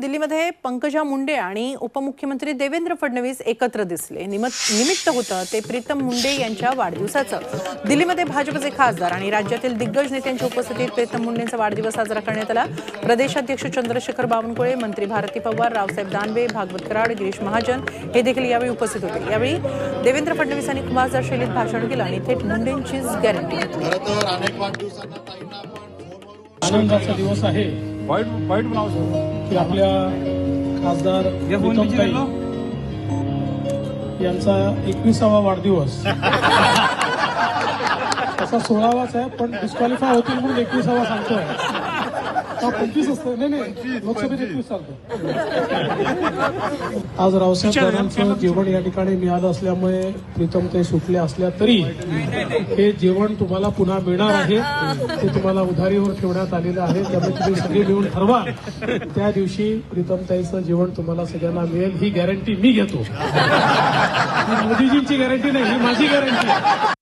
दिल्लीमध्ये पंकजा मुंडे आणि उपमुख्यमंत्री देवेंद्र फडणवीस एकत्र दिसले. निमित्त निमित्त होतं ते प्रीतम मुंडे यांच्या वाढदिवसाचं. दिल्लीमध्ये भाजपचे खासदार आणि राज्यातील दिग्गज नेत्यांच्या उपस्थितीत प्रीतम मुंडेंचा वाढदिवस साजरा करण्यात आला. प्रदेशाध्यक्ष चंद्रशेखर बावनकुळे मंत्री भारती पवार रावसाहेब दानवे भागवत कराड गिरीश महाजन हे देखील यावेळी उपस्थित होते. यावेळी देवेंद्र फडणवीसांनी खुमासदार शैलीत भाषण केलं आणि थेट मुंडेंचीच गॅरंटी आनंदाचा दिवस आहे. वाईट वाईट बनाव की आपल्या खासदार यांचा एकविसावा वाढदिवस. तसा सोळावाच आहे पण डिस्क्वालिफाय होतील म्हणून एकविसावा सांगतोय. पंचवीस असतं नाही नाही लोकसभेत एकवीस चालतं आज रावसाहेब दादांचं जेवण या ठिकाणी मिळालं असल्यामुळे प्रीतम ते सुटले असल्या तरी हे जेवण तुम्हाला पुन्हा मिळणार आहे. ते तुम्हाला उधारीवर ठेवण्यात आलेलं आहे. त्यामुळे तुम्ही सगळे मिळून ठरवा. त्या दिवशी प्रीतमताईचं जेवण तुम्हाला सगळ्यांना मिळेल. ही गॅरंटी मी घेतो. ही मोदीजींची गॅरंटी नाही ही माझी गॅरंटी आहे